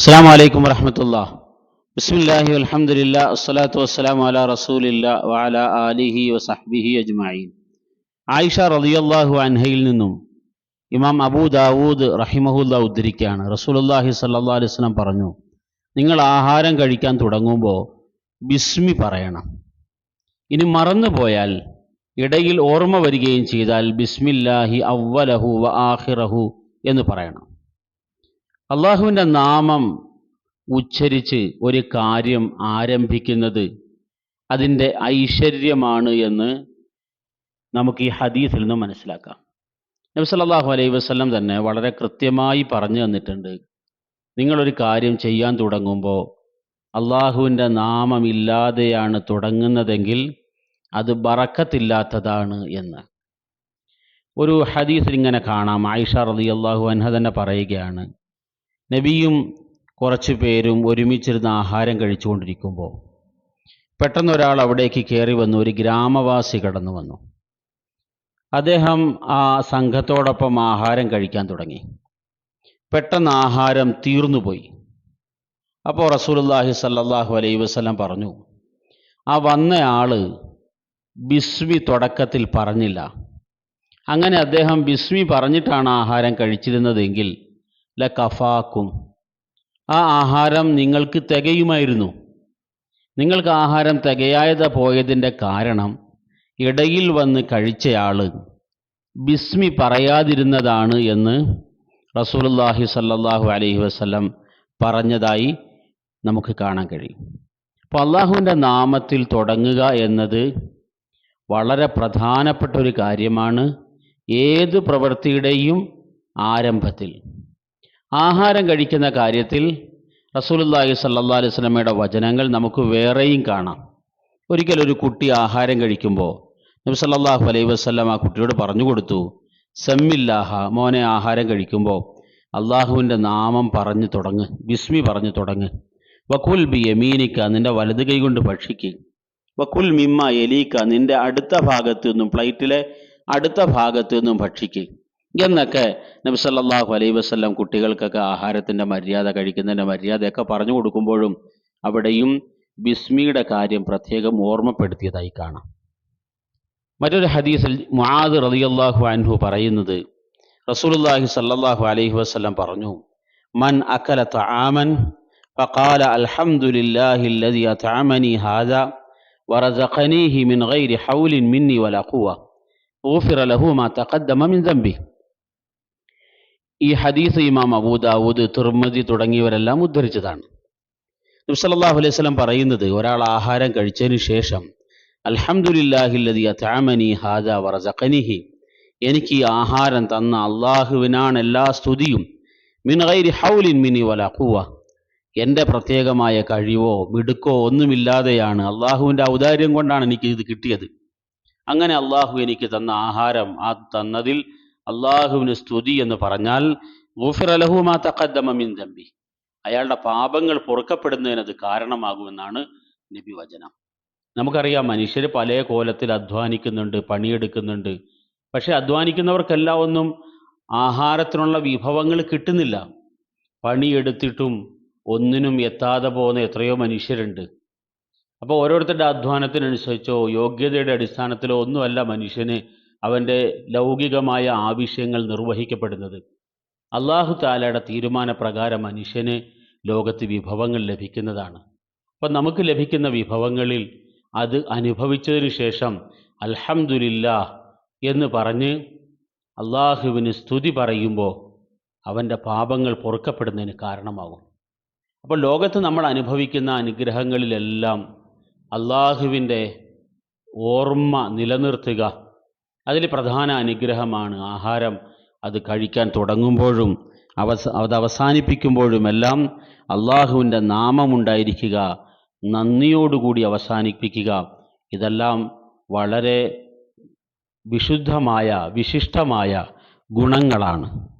അസ്സാം വലൈക്കും വറഹമത്തുള്ള. ബിസ്മില്ലാഹി അലഹമുല്ല അസ്സലാത്തു വസ്സലാം അല റസൂലില്ല വഅല ആലിഹി വസഹ്ബിഹി അജ്മഈൻ. ആയിഷ റളിയല്ലാഹു അൻഹയിൽ നിന്നും ഇമാം അബൂ ദാവൂദ് റഹിമഹുല്ല ഉദ്ധരിക്കുകയാണ്. റസൂലുള്ളാഹി സല്ലാ അലൈഹി വസല്ലം പറഞ്ഞു നിങ്ങൾ ആഹാരം കഴിക്കാൻ തുടങ്ങുമ്പോൾ ബിസ്മി പറയണം. ഇനി മറന്നു പോയാൽ ഇടയിൽ ഓർമ്മ വരികയും ചെയ്താൽ ബിസ്മില്ലാഹി അവ്വലഹു വ ആഹിറഹു എന്ന് പറയണം. അള്ളാഹുവിന്റെ നാമം ഉച്ചരിച്ച് ഒരു കാര്യം ആരംഭിക്കുന്നത് അതിന്റെ ഐശ്വര്യമാണ് എന്ന് നമുക്ക് ഈ ഹദീസിൽ നിന്ന് മനസ്സിലാക്കാം. നബി സല്ലല്ലാഹു അലൈഹി വസ്ലം തന്നെ വളരെ കൃത്യമായി പറഞ്ഞു തന്നിട്ടുണ്ട്. നിങ്ങളൊരു കാര്യം ചെയ്യാൻ തുടങ്ങുമ്പോൾ അള്ളാഹുവിന്റെ നാമമില്ലാതെയാണ് തുടങ്ങുന്നതെങ്കിൽ അത് ബറക്കത്തില്ലാത്തതാണ് എന്ന്. ഒരു ഹദീസിൽ ഇങ്ങനെ കാണാം. ആയിഷ അള്ളാഹു അൻഹ തന്നെ പറയുകയാണ് നബിയും കുറച്ച് പേരും ഒരുമിച്ചിരുന്ന് ആഹാരം കഴിച്ചുകൊണ്ടിരിക്കുമ്പോൾ പെട്ടെന്ന് ഒരാൾ അവിടേക്ക് കയറി വന്നു ഒരു ഗ്രാമവാസി കടന്നു വന്നു. അദ്ദേഹം ആ സംഘത്തോടൊപ്പം ആഹാരം കഴിക്കാൻ തുടങ്ങി. പെട്ടെന്ന് ആഹാരം തീർന്നുപോയി. അപ്പോൾ റസൂലുള്ളാഹി സല്ലാഹു അലൈ വസല്ലം പറഞ്ഞു ആ വന്ന ആൾ ബിസ്മി തുടക്കത്തിൽ പറഞ്ഞില്ല. അങ്ങനെ അദ്ദേഹം ബിസ്മി പറഞ്ഞിട്ടാണ് ആഹാരം കഴിച്ചിരുന്നതെങ്കിൽ ല കഫാക്കും ആ ആഹാരം നിങ്ങൾക്ക് തികയുമായിരുന്നു. നിങ്ങൾക്ക് ആഹാരം തികയാതെ പോയതിന്റെ കാരണം ഇടയിൽ വന്ന് കഴിച്ചയാൾ ബിസ്മി പറയാതിരുന്നതാണ് എന്ന് റസൂലുല്ലാഹി സല്ലാഹു അലൈഹി വസ്ലം പറഞ്ഞതായി നമുക്ക് കാണാൻ കഴിയും. അപ്പോൾ അള്ളാഹുവിന്റെ നാമത്തിൽ തുടങ്ങുക എന്നത് വളരെ പ്രധാനപ്പെട്ട ഒരു കാര്യമാണ്. ഏത് പ്രവൃത്തിയുടെയും ആരംഭത്തിൽ ആഹാരം കഴിക്കുന്ന കാര്യത്തിൽ റസൂലുള്ളാഹി സല്ലാ അലൈഹി വസല്ലമയുടെ വചനങ്ങൾ നമുക്ക് വേറെയും കാണാം. ഒരിക്കലൊരു കുട്ടി ആഹാരം കഴിക്കുമ്പോൾ നബി സല്ലാഹു അലൈഹി വസ്ലം ആ കുട്ടിയോട് പറഞ്ഞു കൊടുത്തു സെമ്മില്ലാഹ മോനെ ആഹാരം കഴിക്കുമ്പോൾ അള്ളാഹുവിന്റെ നാമം പറഞ്ഞു തുടങ്ങ് ബിസ്മി പറഞ്ഞു തുടങ്ങ്. വക്കുൽ ബി യമീനിക്ക നിന്റെ വലത് കൈ കൊണ്ട് ഭക്ഷിക്ക്. വക്കുൽ മിമ്മ എലീക്ക നിന്റെ അടുത്ത ഭാഗത്തു നിന്നും പ്ലേറ്റിലെ അടുത്ത ഭാഗത്തു നിന്നും ഭക്ഷിക്ക്. എന്നൊക്കെ നബി സല്ലല്ലാഹു അലൈഹി വസല്ലം കുട്ടികൾക്കൊക്കെ ആഹാരത്തിൻ്റെ മര്യാദ കഴിക്കുന്നതിൻ്റെ മര്യാദയൊക്കെ പറഞ്ഞു കൊടുക്കുമ്പോഴും അവിടെയും ബിസ്മിയുടെ കാര്യം പ്രത്യേകം ഓർമ്മപ്പെടുത്തിയതായി കാണാം മറ്റൊരു ഹദീസിൽ മുആദ് റളിയല്ലാഹു അൻഹു പറയുന്നത് റസൂലുള്ളാഹി സല്ലല്ലാഹു അലൈഹി വസല്ലം പറഞ്ഞു മൻ അക്കല തആമൻ فقال الحمد لله الذي أطعمني هذا ورزقنيه من غير حول مني ولا قوة غفر له ما تقدم من ذنبه ഈ ഹദീസ് ഇമാം അബൂദാവൂദ് തുർമതി തുടങ്ങിയവരെല്ലാം ഉദ്ധരിച്ചതാണ്. നബ്സല്ലാഹു അലൈഹി സ്വലം പറയുന്നത് ഒരാൾ ആഹാരം കഴിച്ചതിന് ശേഷം അൽഹംദുലില്ലാഹില്ലതി അതാമനി ഹാദ വറസഖനിഹി എനിക്ക് ഈ ആഹാരം തന്ന അള്ളാഹുവിനാണ് എല്ലാ സ്തുതിയും മിൻ ഗൈരി ഹൗലിൻ മിനി വല ഖുവ എന്റെ പ്രത്യേകമായ കഴിവോ മിടുക്കോ ഒന്നുമില്ലാതെയാണ് അള്ളാഹുവിന്റെ ഔദാര്യം കൊണ്ടാണ് എനിക്ക് ഇത് കിട്ടിയത്. അങ്ങനെ അള്ളാഹു എനിക്ക് തന്ന ആഹാരം ആ തന്നതിൽ അള്ളാഹുവിന് സ്തുതി എന്ന് പറഞ്ഞാൽ ദമ്പി അയാളുടെ പാപങ്ങൾ പൊറുക്കപ്പെടുന്നതിന് അത് കാരണമാകുമെന്നാണ് നബി വചനം. നമുക്കറിയാം മനുഷ്യർ പല കോലത്തിൽ അധ്വാനിക്കുന്നുണ്ട് പണിയെടുക്കുന്നുണ്ട്. പക്ഷെ അധ്വാനിക്കുന്നവർക്കെല്ലാം ഒന്നും ആഹാരത്തിനുള്ള വിഭവങ്ങൾ കിട്ടുന്നില്ല. പണിയെടുത്തിട്ടും ഒന്നിനും എത്താതെ പോകുന്ന എത്രയോ മനുഷ്യരുണ്ട്. അപ്പോൾ ഓരോരുത്തരുടെ അധ്വാനത്തിനനുസരിച്ചോ യോഗ്യതയുടെ അടിസ്ഥാനത്തിലോ ഒന്നുമല്ല മനുഷ്യന് അവന്റെ ലൗകികമായ ആവശ്യങ്ങൾ നിർവഹിക്കപ്പെടുന്നത്. അള്ളാഹു താലയുടെ തീരുമാനപ്രകാരം മനുഷ്യന് ലോകത്ത് വിഭവങ്ങൾ ലഭിക്കുന്നതാണ്. അപ്പം നമുക്ക് ലഭിക്കുന്ന വിഭവങ്ങളിൽ അത് അനുഭവിച്ചതിന് ശേഷം അൽഹംദുലില്ലാ എന്ന് പറഞ്ഞ് അള്ളാഹുവിന് സ്തുതി പറയുമ്പോൾ അവന്റെ പാപങ്ങൾ പൊറുക്കപ്പെടുന്നതിന് കാരണമാകും അപ്പോൾ ലോകത്ത് നമ്മൾ അനുഭവിക്കുന്ന അനുഗ്രഹങ്ങളിലെല്ലാം അള്ളാഹുവിന്റെ ഓർമ്മ നിലനിർത്തുക അതിൽ പ്രധാന അനുഗ്രഹമാണ് ആഹാരം. അത് കഴിക്കാൻ തുടങ്ങുമ്പോഴും അവസ അത് അവസാനിപ്പിക്കുമ്പോഴുമെല്ലാം അള്ളാഹുവിന്റെ നാമമുണ്ടായിരിക്കുക നന്ദിയോടുകൂടി അവസാനിപ്പിക്കുക. ഇതെല്ലാം വളരെ വിശുദ്ധമായ വിശിഷ്ടമായ ഗുണങ്ങളാണ്.